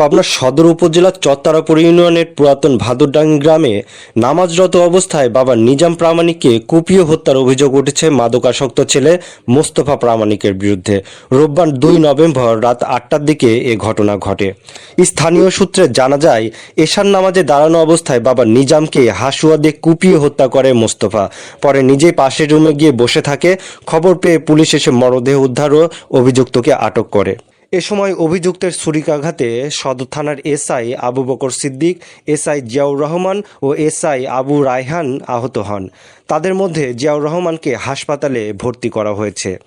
পাবনা সদর উপজেলার চত্তারাপুর ইউনিয়নের পুরাতন ভাদুরডাঙ্গি গ্রামে নামাজরত অবস্থায় বাবা নিজাম প্রামাণিককে কুপিয়ে হত্যার অভিযোগ উঠেছে মাদকাসক্ত ছেলে মোস্তফা প্রামাণিকের বিরুদ্ধে। রোববার দুই নভেম্বর রাত আটটার দিকে এ ঘটনা ঘটে। স্থানীয় সূত্রে জানা যায়, এশার নামাজে দাঁড়ানো অবস্থায় বাবা নিজামকে হাসুয়া দিয়ে কুপিয়ে হত্যা করে মোস্তফা। পরে নিজেই পাশের রুমে গিয়ে বসে থাকে। খবর পেয়ে পুলিশ এসে মরদেহ উদ্ধার ও অভিযুক্তকে আটক করে। এ সময় অভিযুক্তের ছুরিকাঘাতে সদর থানার এসআই আবু বকর সিদ্দিক, এসআই জিয়াউর রহমান ও এসআই আবু রায়হান আহত হন। তাদের মধ্যে জিয়াউর রহমানকে হাসপাতালে ভর্তি করা হয়েছে।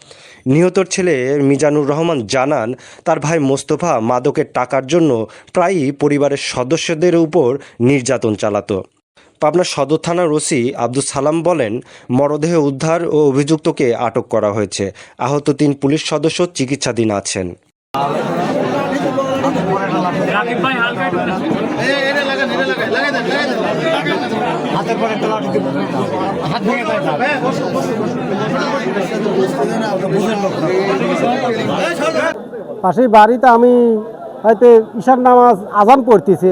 নিহতর ছেলে মিজানুর রহমান জানান, তার ভাই মোস্তফা মাদকের টাকার জন্য প্রায়ই পরিবারের সদস্যদের উপর নির্যাতন চালাতো। পাবনা সদর থানার ওসি আব্দুল সালাম বলেন, মরদেহ উদ্ধার ও অভিযুক্তকে আটক করা হয়েছে। আহত তিন পুলিশ সদস্য চিকিৎসাধীন আছেন। রাকিব ভাই হালকা একটু হাতের পরে একটা লাঠি দিব। হাত ভেঙে যায় পাশের বাড়িতে আমি হয়তো ঈশার নামাজ আজান পড়তেছে।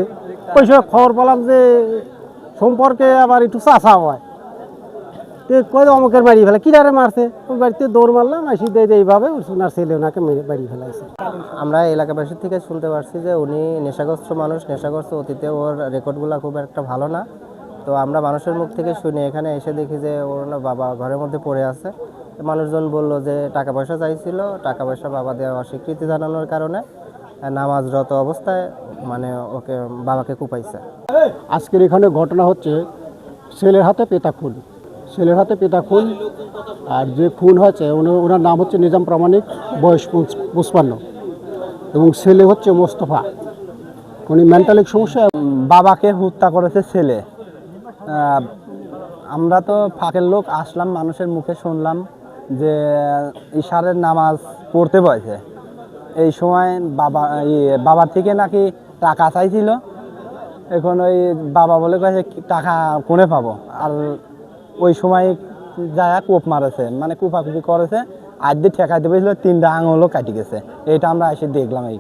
ওই সময় খবর পেলাম যে সম্পর্কে আবার একটু চাষা হয়। কই অমুকের বাড়ি ফেলে? কিনারে মারছে? ওই বাড়িতে দৌড় মারলাম আসি দিয়ে দিয়ে এইভাবে ওনার ছেলে ওনাকে মেরে বাড়ি ফেলাইছে। আমরা এলাকাবাসীর থেকে শুনতে পারছি যে উনি নেশাগ্রস্ত মানুষ নেশাগ্রস্ত অতীতে ওর রেকর্ডগুলো খুব একটা ভালো না। তো আমরা মানুষের মুখ থেকে শুনি এখানে এসে দেখি যে ওর বাবা ঘরের মধ্যে পড়ে আছে। মানুষজন বলল যে টাকা পয়সা চাইছিল টাকা পয়সা বাবা দেওয়া অস্বীকৃতি জানানোর কারণে নামাজরত অবস্থায় মানে ওকে বাবাকে কুপাইছে। আজকের এখানে ঘটনা হচ্ছে ছেলের হাতে পেতা খুন ছেলের হাতে পিতা খুন আর যে খুন হয়েছে ওনার নাম হচ্ছে নিজাম প্রামাণিক, বয়স পঁচপান্ন। এবং ছেলে হচ্ছে মোস্তফা। উনি মেন্টালিক সমস্যা বাবাকে হত্যা করেছে ছেলে। আমরা তো ফাঁকের লোক, আসলাম, মানুষের মুখে শুনলাম যে ইশারের নামাজ পড়তে বয়সে এই সময় বাবা বাবার থেকে নাকি টাকা চাইছিল। এখন ওই বাবা বলে কয়েছে টাকা কোনে পাবো? আর ওই সময় যারা কোপ মারেছে মানে কুপাকুপি করেছে, আর দিয়ে ঠেকাইতে পেরেছিল তিনটা আঙুলও কাটি গেছে। এটা আমরা এসে দেখলাম এই